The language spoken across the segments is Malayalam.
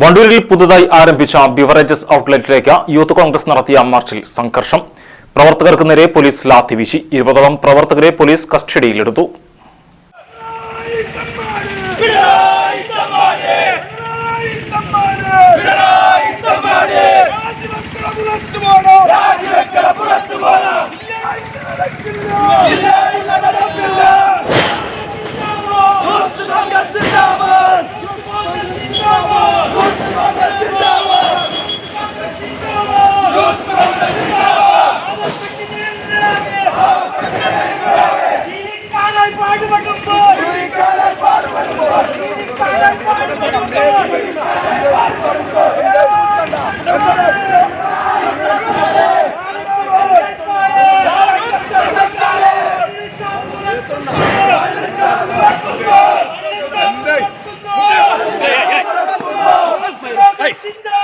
വണ്ടൂരിൽ പുതുതായി ആരംഭിച്ച ബിവറേജസ് ഔട്ട്ലെറ്റിലേക്ക് യൂത്ത് കോൺഗ്രസ് നടത്തിയ മാർച്ചിൽ സംഘർഷം. പ്രവർത്തകർക്ക് നേരെ പോലീസ് ലാത്തി വീശി. ഇരുപതോളം പ്രവർത്തകരെ പോലീസ് കസ്റ്റഡിയിലെടുത്തു. Hey!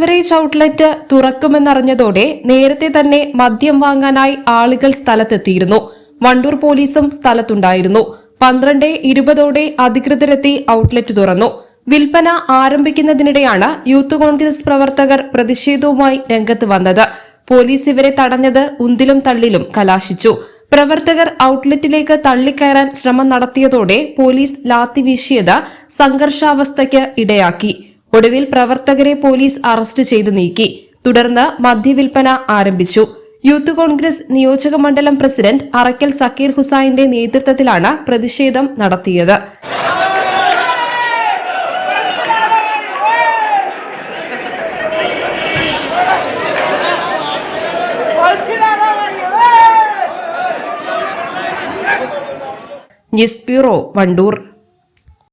ബീവറേജ് ഔട്ട്ലെറ്റ് തുറക്കുമെന്നറിഞ്ഞതോടെ നേരത്തെ തന്നെ മദ്യം വാങ്ങാനായി ആളുകൾ സ്ഥലത്തെത്തിയിരുന്നു. വണ്ടൂർ പോലീസും സ്ഥലത്തുണ്ടായിരുന്നു. പന്ത്രണ്ട് ഇരുപതോടെ അധികൃതരെത്തി ഔട്ട്ലെറ്റ് തുറന്നു. വിൽപ്പന ആരംഭിക്കുന്നതിനിടെയാണ് യൂത്ത് കോൺഗ്രസ് പ്രവർത്തകർ പ്രതിഷേധവുമായി രംഗത്ത് വന്നത്. പോലീസ് ഇവരെ തടഞ്ഞത് ഉന്തിലും തള്ളിലും കലാശിച്ചു. പ്രവർത്തകർ ഔട്ട്ലെറ്റിലേക്ക് തള്ളിക്കയറാൻ ശ്രമം നടത്തിയതോടെ പോലീസ് ലാത്തി വീശിയത് സംഘർഷാവസ്ഥയ്ക്ക് ഇടയാക്കി. ഒടുവിൽ പ്രവർത്തകരെ പോലീസ് അറസ്റ്റ് ചെയ്ത് നീക്കി. തുടർന്ന് മദ്യവിൽപ്പന ആരംഭിച്ചു. യൂത്ത് കോൺഗ്രസ് നിയോജക മണ്ഡലം പ്രസിഡന്റ് അറക്കൽ സക്കീർ ഹുസൈന്റെ നേതൃത്വത്തിലാണ് പ്രതിഷേധം നടത്തിയത്. News bureau Wandoor.